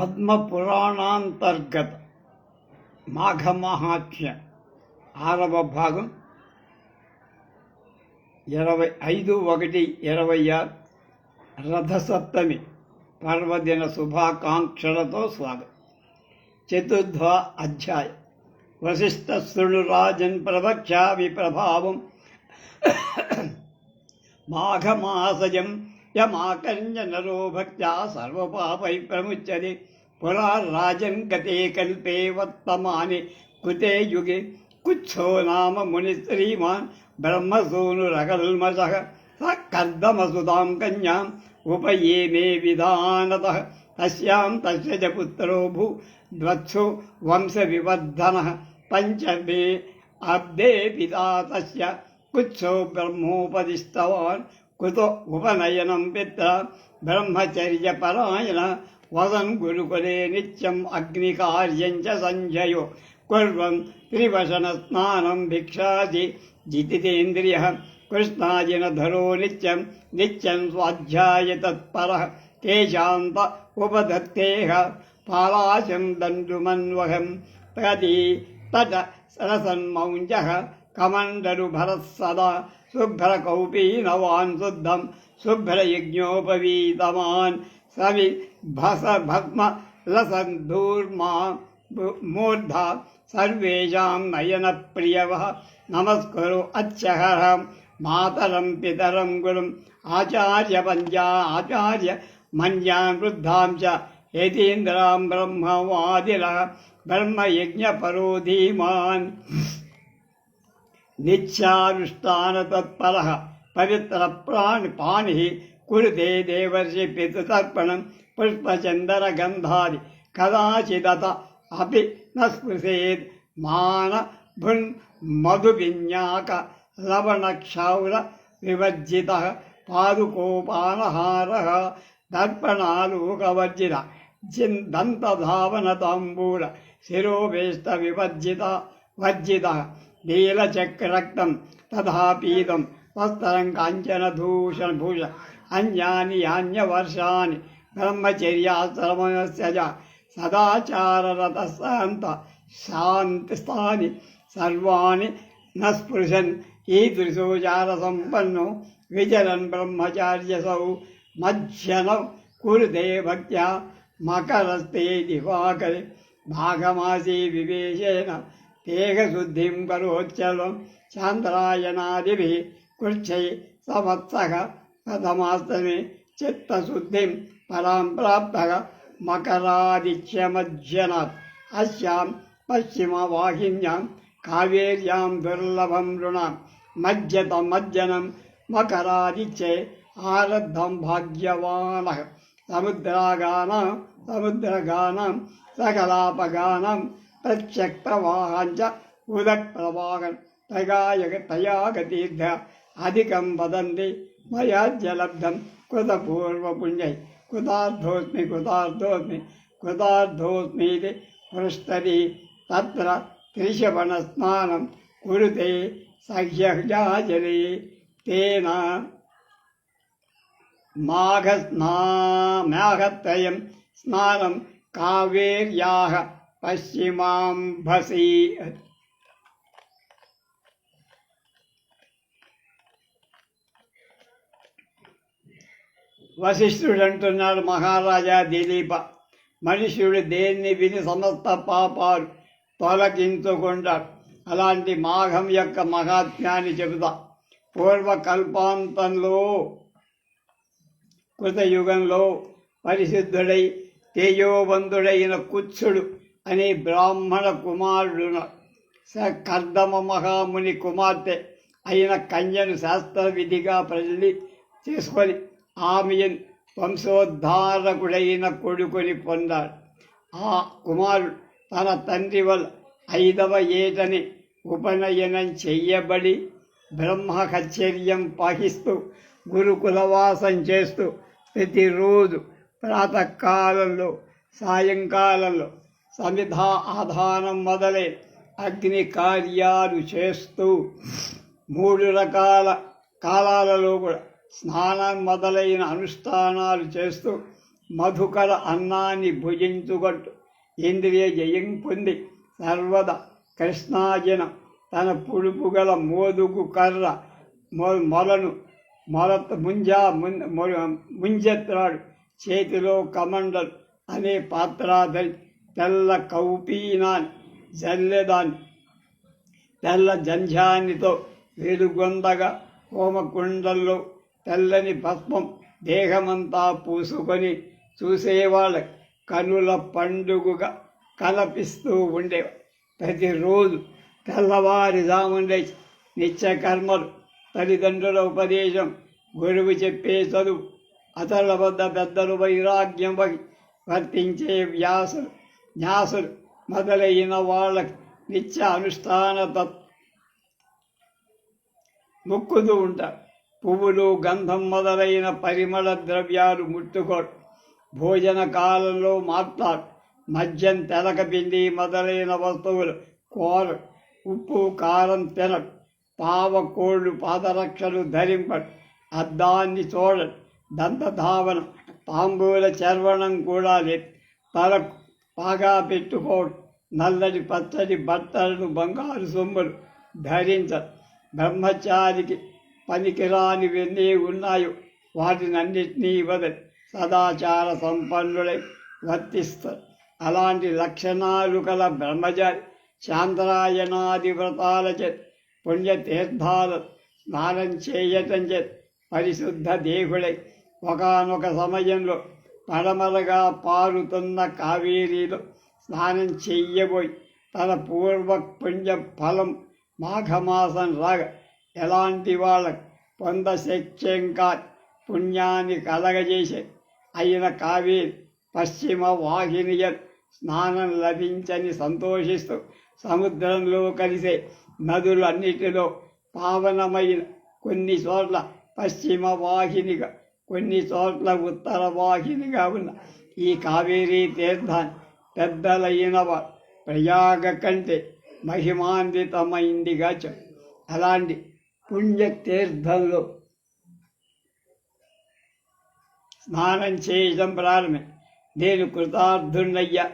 పద్మ పురాణాంతర్గత ఆరవ భాగం ఇరవై ఐదు ఒకటి ఇరవై ఆరు. రథసప్తమి పర్వదిన శుభాకాంక్షలతో స్వాగతం. చతుర్థ అధ్యాయ. వశిష్ఠ శృణురాజన్ ప్రవక్ష్యావి ప్రభావం. మాఘమాసజం यमाकञ्जनरो भक्त्या सर्वपापै प्रमुच्यते पुरा राजन् गते कल्पे वर्तमाने कृते युगे कुच्छो नाम मुनिः श्रीमान् ब्रह्मसूनुरकल्मषः स कर्दमसुतां कन्याम् उपयेमे विधानतः। तस्यां तस्य च पुत्रो भू द्वत्सु वंशविवर्धनः। पञ्चमे अब्दे पिता तस्य कुत्सो ब्रह्मोपदिष्टवान्। कुतो उपनयनं पित्रा ब्रह्मचर्यपरायण वदन् गुरुकुले नित्यम् अग्निकार्यं च सञ्जयो। कुर्वन् त्रिवशनस्नानं भिक्षादि जितितेन्द्रियः। कृष्णाजिनधरो नित्यं नित्यं स्वाध्याय तत्परः। तेषान्त उपधत्तेह पालाशं दण्डुमन्वहं प्रति तट सरसन्मौञ्जः। कमण्डलुभरः सदा शुभ्रकौपी नवान् शुद्धं शुभ्रयज्ञोपवीतवान् सवि भस भस्म लसन्धूर्मा मूर्धा सर्वेषां नयनप्रियवः नमस्कुरु अच्छहरं मातरं पितरं गुरुम् आचार्यपञ्जा आचार्य मन्यां वृद्धां च यतीन्द्रां ब्रह्मवादिरः ब्रह्मयज्ञपरो धीमान् నిత్యానుష్ఠానతత్పర పవిత్ర ప్రాణి పాణి కురుతే దేవర్షి పితృతర్పణం పుష్పచందర గంధాది కదాచిదత అపి నస్పృశేద్ మాన భున్ మధు మధువిన్యాక లవణక్షౌర వివర్జిత పాదుకోపానహార దర్పణాలోకవర్జిత దంతధావన తాంబూల శిరోవేష్ట వివర్జిత వర్జిత నీలచక్రరక్తం తథాపీతం వస్త్రం కాంచనదూషణ భూష అన్యాని యాన్యవర్షాని బ్రహ్మచర్యాశ్రమస్య చ సదాచారరతశాంత శాంతిస్థాని సర్వాణి న స్పృశన్ ఈదృశోచార సంపన్నో విచరన్ బ్రహ్మచార్యసౌ మధ్యనం కురుతే భక్త్యా మకరస్తే దివాకరే భాగమాసే వివేశేన దేహశుద్ధిం కరోచ్చలం చాంద్రాయణాదిభిः కృచ్చై సంవత్సర ప్రథమాస్తమే చిత్తశుద్ధిం పరాం ప్రాప్తः మకరాదిత్యమధ్యనాత్. అస్యాం పశ్చిమవాహిన్యాం కావేర్యాం దుర్లభం రుణాం మజ్జత మజ్జనం మకరాదిత్యే ఆరబ్ధం భాగ్యవాన. సముద్రాగానం సముద్రగానం సకలాపగానం ప్రత్యక్ ప్రవాహాంచ ఉదక్ ప్రవాహం తగాయ తయాగతీర్థ అధికం వదంతి మయా జలబ్ధం కృతపూర్వపుణ్యై కృతార్థోస్మి కృతార్థోస్మి కృతార్థోస్మీతి పృష్టది తత్ర త్రిశవణస్నానం కురుతే సహ్యజలే తేన మాఘస్నా మాఘత్రయం స్నానం కావేర్యాः పశ్చిమాంభసి వశిష్ఠుడు అంటున్నాడు మహారాజా దిలీప. మనుష్యుడు దేన్ని విని సమస్త పాపాలు తొలగించుకుంటాడు అలాంటి మాఘం యొక్క మహాత్మ్యాన్ని చెబుతా. పూర్వకల్పాంతంలో కృతయుగంలో పరిశుద్ధుడై తేజోవంతుడైన కుచ్చుడు అనే బ్రాహ్మణ కుమారుడు కర్దమ మహాముని కుమార్తె అయిన కన్యను శాస్త్ర విధిగా ప్రజలి చేసుకొని ఆమెయన్ వంశోద్ధారకుడైన కొడుకుని పొందాడు. ఆ కుమారుడు తన తండ్రి వల్ల ఐదవ ఏటని ఉపనయనం చెయ్యబడి బ్రహ్మకచర్యం పాటిస్తూ గురుకులవాసం చేస్తూ ప్రతిరోజు ప్రాతకాలంలో సాయంకాలంలో సమిధా ఆధానం మొదలై అగ్ని కార్యాలు చేస్తూ మూడు రకాల కాలాలలో కూడా స్నానం మొదలైన అనుష్ఠానాలు చేస్తూ మధుకర అన్నాన్ని భుజించుకుంటూ ఇంద్రియ జయం పొంది సర్వద కృష్ణాజన తన పులుపు గల మోదుగు కర్ర మొ- మొలను మొల ముంజా ముం- ముంజెత్తాడు చేతిలో కమండలు అనే పాత్రాధరి తెల్ల కౌపీనాన్ని జల్లెదాన్ని తెల్ల జంఝానితో వెలుగొందగా హోమకుండల్లో తెల్లని పద్మం దేహమంతా పూసుకొని చూసేవాళ్ళ కనుల పండుగగా కలపిస్తూ ఉండే ప్రతిరోజు తెల్లవారుజామున నిత్యకర్మలు తల్లిదండ్రుల ఉపదేశం గురువు చెప్పే చదువు అతల వద్ద పెద్దలు వైరాగ్యం వర్తించే వ్యాసులు న్యాసులు మొదలైన వాళ్ళకి నిత్య అనుష్ఠాన తత్ ముక్కుతూ ఉంటారు పువ్వులు గంధం మొదలైన పరిమళ ద్రవ్యాలు ముట్టుకోడు భోజన కాలంలో మాట్లాడు మద్యం తెలక పిండి మొదలైన వస్తువులు కోర ఉప్పు కారం తినడు పావ కోళ్ళు పాదరక్షలు ధరింపడు అద్దాన్ని చూడడు దంతధావనం పాంబూల చర్వణం కూడా లేదు తలకు బాగా పెట్టుకోడు. నల్లటి పచ్చడి బట్టలను బంగారు సొమ్ములు ధరించరు బ్రహ్మచారికి పనికిరానివన్నీ ఉన్నాయో వాటినన్నిటినీ వదలి సదాచార సంపన్నులై వర్తిస్తారు అలాంటి లక్షణాలు కల బ్రహ్మచారి చాంద్రాయణాది వ్రతాల చేత పుణ్యతీర్థాల స్నానం చేయటం చేత పరిశుద్ధ దేవుడై ఒకనొక సమయంలో పడమరగా పారుతున్న కావేరీలో స్నానం చెయ్యబోయి తన పూర్వ పుణ్య ఫలం మాఘమాసం రాగ ఎలాంటి వాళ్ళకు పొందశక్యం కాదు పుణ్యాన్ని కలగజేసే అయిన కావేరి పశ్చిమ వాహినియ స్నానం లభించని సంతోషిస్తూ సముద్రంలో కలిసే నదులన్నిటిలో పావనమైన కొన్ని చోట్ల పశ్చిమ వాహినిగా కొన్ని చోట్ల ఉత్తర వాహినిగా ఉన్న ఈ కావేరీ తీర్థాన్ని పెద్దలైన ప్రయాగ కంటే మహిమాన్వితమైందిగా చెప్పు. అలాంటి పుణ్యతీర్థంలో స్నానం చేయడం ప్రారంభం. నేను కృతార్థుణ్ణయ్యా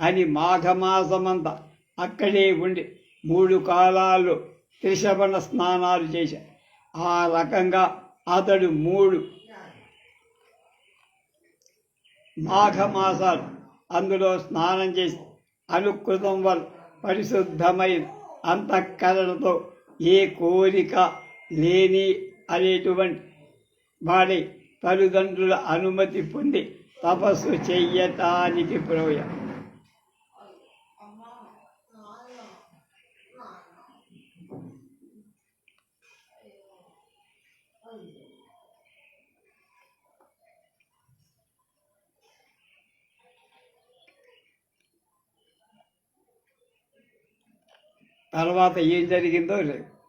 అని మాఘమాసమంతా అక్కడే ఉండి మూడు కాలాల్లో త్రిశవణ స్నానాలు చేశాడు ఆ రకంగా అతడు మూడు మాఘమాసాలు. అందులో స్నానం చేసి అనుకృతం వల్ల పరిశుద్ధమైన అంతఃకరణతో ఏ కోరిక లేని అనేటువంటి వాడి తల్లిదండ్రుల అనుమతి పొంది తపస్సు చెయ్యటానికి ప్రోయ. తర్వాత ఏం జరిగిందో రేపు